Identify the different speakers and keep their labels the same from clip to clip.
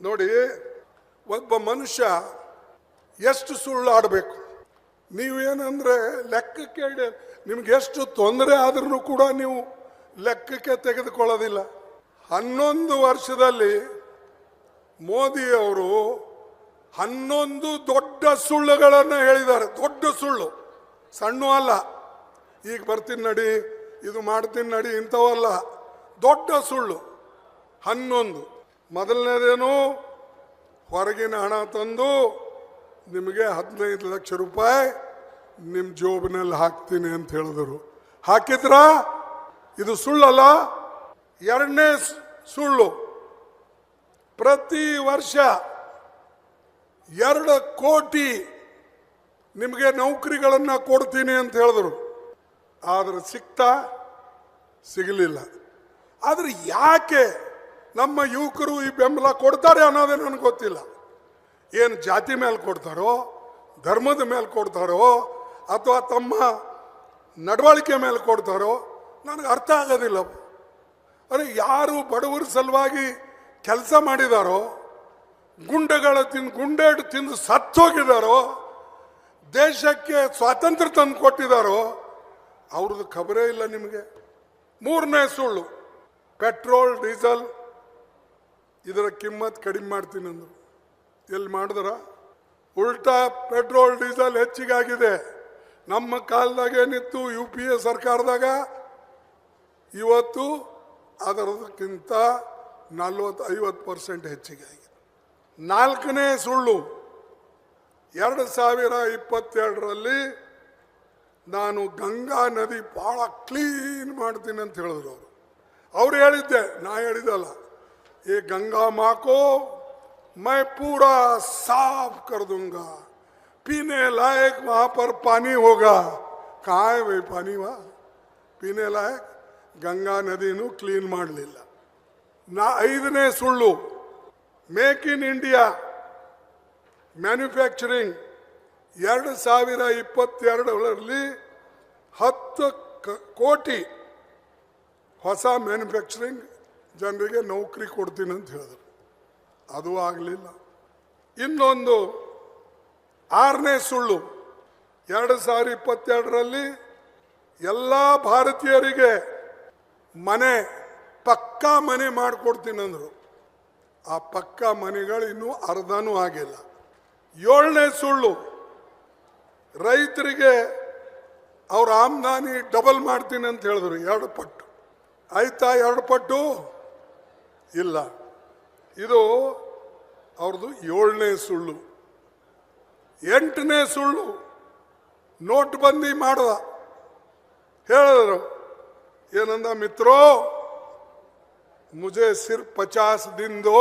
Speaker 1: ನೋಡಿ, ಒಬ್ಬ ಮನುಷ್ಯ ಎಷ್ಟು ಸುಳ್ಳು ಆಡಬೇಕು ನೀವೇನಂದ್ರೆ ಲೆಕ್ಕಕ್ಕೆ ನಿಮ್ಗೆ ಎಷ್ಟು ತೊಂದರೆ ಆದ್ರೂ ಕೂಡ ನೀವು ಲೆಕ್ಕಕ್ಕೆ ತೆಗೆದುಕೊಳ್ಳೋದಿಲ್ಲ. ಹನ್ನೊಂದು ವರ್ಷದಲ್ಲಿ ಮೋದಿಯವರು ಹನ್ನೊಂದು ದೊಡ್ಡ ಸುಳ್ಳುಗಳನ್ನು ಹೇಳಿದ್ದಾರೆ. ದೊಡ್ಡ ಸುಳ್ಳು. ಸಣ್ಣ ಅಲ್ಲ. ಈಗ ಬರ್ತೀನಿ ನಡಿ, ಇದು ಮಾಡ್ತೀನಿ ನಡಿ ಇಂಥವಲ್ಲ. ದೊಡ್ಡ ಸುಳ್ಳು. ಹನ್ನೊಂದು. ಮೊದಲನೇದೇನು? ಹೊರಗಿನ ಹಣ ತಂದು ನಿಮಗೆ ಹದಿನೈದು ಲಕ್ಷ ರೂಪಾಯಿ ನಿಮ್ಮ ಜೋಬಿನಲ್ಲಿ ಹಾಕ್ತೀನಿ ಅಂತ ಹೇಳಿದರು. ಹಾಕಿದ್ರಾ? ಇದು ಸುಳ್ಳಲ್ಲ? ಎರಡನೇ ಸುಳ್ಳು. ಪ್ರತಿ ವರ್ಷ ಎರಡು ಕೋಟಿ ನಿಮಗೆ ನೌಕರಿಗಳನ್ನು ಕೊಡ್ತೀನಿ ಅಂತ ಹೇಳಿದ್ರು. ಆದರೆ ಸಿಕ್ತಾ ಸಿಗಲಿಲ್ಲ. ಆದರೆ ಯಾಕೆ ನಮ್ಮ ಯುವಕರು ಈ ಬೆಂಬಲ ಕೊಡ್ತಾರೆ ಅನ್ನೋದೇ ನನಗೆ ಗೊತ್ತಿಲ್ಲ. ಏನು ಜಾತಿ ಮೇಲೆ ಕೊಡ್ತಾರೋ, ಧರ್ಮದ ಮೇಲೆ ಕೊಡ್ತಾರೋ, ಅಥವಾ ತಮ್ಮ ನಡವಳಿಕೆ ಮೇಲೆ ಕೊಡ್ತಾರೋ, ನನಗೆ ಅರ್ಥ ಆಗೋದಿಲ್ಲ. ಅರೆ, ಯಾರು ಬಡವರ ಸಲುವಾಗಿ ಕೆಲಸ ಮಾಡಿದಾರೋ, ಗುಂಡೆಗಳ ತಿಂದು ಗುಂಡೇಟು ತಿಂದು ಸತ್ತೋಗಿದಾರೋ, ದೇಶಕ್ಕೆ ಸ್ವಾತಂತ್ರ್ಯ ತಂದು ಕೊಟ್ಟಿದಾರೋ, ಅವ್ರದ್ದು ಖಬರೇ ಇಲ್ಲ ನಿಮಗೆ. ಮೂರನೇ ಸುಳ್ಳು, ಪೆಟ್ರೋಲ್, ಡೀಸೆಲ್ ಇದರ ಕಿಮ್ಮತ್ ಕಡಿಮೆ ಮಾಡ್ತೀನಿ ಅಂದರು. ಎಲ್ಲಿ ಮಾಡಿದ್ರ? ಉಲ್ಟಾ ಪೆಟ್ರೋಲ್, ಡೀಸೆಲ್ ಹೆಚ್ಚಿಗಾಗಿದೆ. ನಮ್ಮ ಕಾಲದಾಗ ಏನಿತ್ತು? ಯು ಪಿ ಎ ಸರ್ಕಾರದಾಗ ಇವತ್ತು ಅದರದಕ್ಕಿಂತ ನಲ್ವತ್ತು ಐವತ್ತು ಪರ್ಸೆಂಟ್ ಹೆಚ್ಚಿಗೆ ಆಗಿದೆ ನಾಲ್ಕನೇ ಸುಳ್ಳು. ಎರಡು ಸಾವಿರ ಇಪ್ಪತ್ತೆರಡರಲ್ಲಿ ನಾನು ಗಂಗಾ ನದಿ ಭಾಳ ಕ್ಲೀನ್ ಮಾಡ್ತೀನಿ ಅಂತ ಹೇಳಿದ್ರು ಅವರು. ಅವ್ರು ಹೇಳಿದ್ದೆ, ನಾ ಹೇಳಿದಲ್ಲ ये गंगा माँ को मैं पूरा साफ कर दूंगा पीने लायक वहां पर पानी होगा कहाँ है भाई पानी वहाँ ಪೀನೆ ಲಾಯಕ್ ಗಂಗಾ ನದಿನೂ ಕ್ಲೀನ್ ಮಾಡಲಿಲ್ಲ ನಾ ಐದನೇ ಸುಳ್ಳು ಮೇಕ್ ಇನ್ ಇಂಡಿಯಾ ಮ್ಯಾನುಫ್ಯಾಕ್ಚರಿಂಗ್ ಎರಡು ಸಾವಿರ ಇಪ್ಪತ್ತೆರಡರಲ್ಲಿ ಹತ್ತು ಕ- ಕೋಟಿ ಹೊಸ ಮ್ಯಾನುಫ್ಯಾಕ್ಚರಿಂಗ್ ಜನರಿಗೆ ನೌಕರಿ ಕೊಡ್ತೀನಿ ಅಂತ ಹೇಳಿದ್ರು. ಅದು ಆಗಲಿಲ್ಲ. ಇನ್ನೊಂದು ಆರನೇ ಸುಳ್ಳು. ಎರಡು ಸಾವಿರ ಇಪ್ಪತ್ತೆರಡರಲ್ಲಿ ಎಲ್ಲ ಭಾರತೀಯರಿಗೆ ಮನೆ, ಪಕ್ಕಾ ಮನೆ ಮಾಡಿಕೊಡ್ತೀನಿ ಅಂದರು. ಆ ಪಕ್ಕಾ ಮನೆಗಳು ಇನ್ನೂ ಅರ್ಧನೂ ಆಗಿಲ್ಲ. ಏಳನೇ ಸುಳ್ಳು. ರೈತರಿಗೆ ಅವ್ರ ಆಮ್ದಾನಿ ಡಬಲ್ ಮಾಡ್ತೀನಿ ಅಂತ ಹೇಳಿದ್ರು. ಎರಡು ಪಟ್ಟು. ಆಯ್ತಾ ಎರಡು ಪಟ್ಟು? ಇಲ್ಲ ಇದು ಅವ್ರದ್ದು ಏಳನೇ ಸುಳ್ಳು ಎಂಟನೇ ಸುಳ್ಳು ನೋಟ್ ಬಂದಿ ಮಾಡದ ಹೇಳಿದ್ರು ಏನಂದ ಮಿತ್ರೋ मुझे सिर्फ पचास दिन दो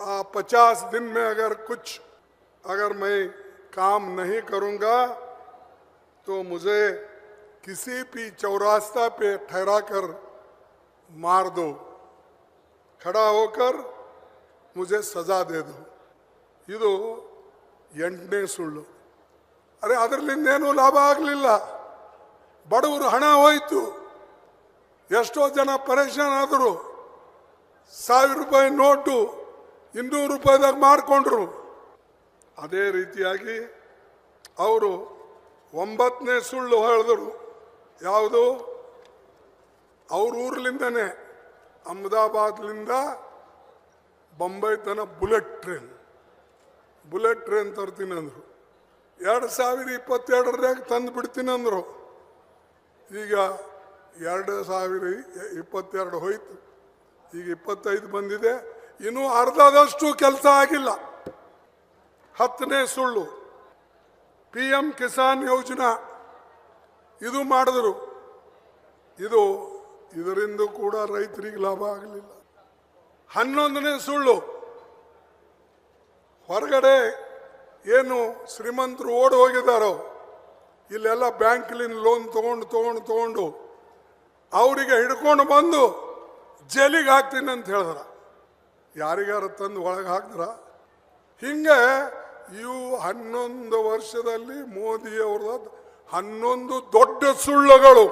Speaker 1: आ पचास दिन में अगर कुछ अगर मैं काम नहीं करूंगा तो मुझे किसी भी चौरास्ता पे ठहरा कर मार दो ಖಡಾ ಹೋಕರ್ ಮುಜೆ ಸಜಾ ದೇದು ಇದು ಎಂಟನೇ ಸುಳ್ಳು ಅರೆ ಅದರಲ್ಲಿಂದೇನೂ ಲಾಭ ಆಗಲಿಲ್ಲ ಬಡವರು ಹಣ ಹೋಯಿತು ಎಷ್ಟೋ ಜನ ಪರೇಶಾನ್ ಆದರು ಸಾವಿರ ರೂಪಾಯಿ ನೋಟು ಇನ್ನೂರು ರೂಪಾಯಿದಾಗ ಮಾಡಿಕೊಂಡ್ರು ಅದೇ ರೀತಿಯಾಗಿ ಅವರು ಒಂಬತ್ತನೇ ಸುಳ್ಳು ಹೇಳಿದರು ಯಾವುದು ಅವ್ರ ಊರ್ಲಿಂದನೇ ಅಹಮದಾಬಾದ್ಲಿಂದ ಬೊಂಬೈ ತನ ಬುಲೆಟ್ ಟ್ರೈನ್. ಬುಲೆಟ್ ಟ್ರೈನ್ ತರ್ತೀನಿ ಅಂದರು. ಎರಡು ಸಾವಿರ ಇಪ್ಪತ್ತೆರಡರಾಗ ತಂದು ಬಿಡ್ತೀನಿ ಅಂದರು? ಈಗ ಎರಡು ಸಾವಿರ ಇಪ್ಪತ್ತೆರಡು ಹೋಯ್ತು. ಈಗ ಇಪ್ಪತ್ತೈದು ಬಂದಿದೆ. ಇನ್ನೂ ಅರ್ಧದಷ್ಟು ಕೆಲಸ ಆಗಿಲ್ಲ. ಹತ್ತನೇ ಸುಳ್ಳು. ಪಿ ಎಂ ಕಿಸಾನ್ ಯೋಜನಾ. ಇದು ಮಾಡಿದ್ರು. ಇದು ಇದರಿಂದ ಕೂಡ ರೈತರಿಗೆ ಲಾಭ ಆಗಲಿಲ್ಲ. ಹನ್ನೊಂದನೇ ಸುಳ್ಳು. ಹೊರಗಡೆ ಏನು ಶ್ರೀಮಂತರು ಓಡಿ ಹೋಗಿದ್ದಾರೋ, ಇಲ್ಲೆಲ್ಲ ಬ್ಯಾಂಕ್ಲಿನ ಲೋನ್ ತಗೊಂಡು ತಗೊಂಡು ತಗೊಂಡು ಅವರಿಗೆ ಹಿಡ್ಕೊಂಡು ಬಂದು ಜೈಲಿಗೆ ಹಾಕ್ತೀನಿ ಅಂತ ಹೇಳಿದ್ರ. ಯಾರಿಗಾರ ತಂದು ಒಳಗೆ ಹಾಕಿದ್ರ? ಹಿಂಗೆ ಇವು ಹನ್ನೊಂದು ವರ್ಷದಲ್ಲಿ ಮೋದಿಯವ್ರದ ಹನ್ನೊಂದು ದೊಡ್ಡ ಸುಳ್ಳುಗಳು.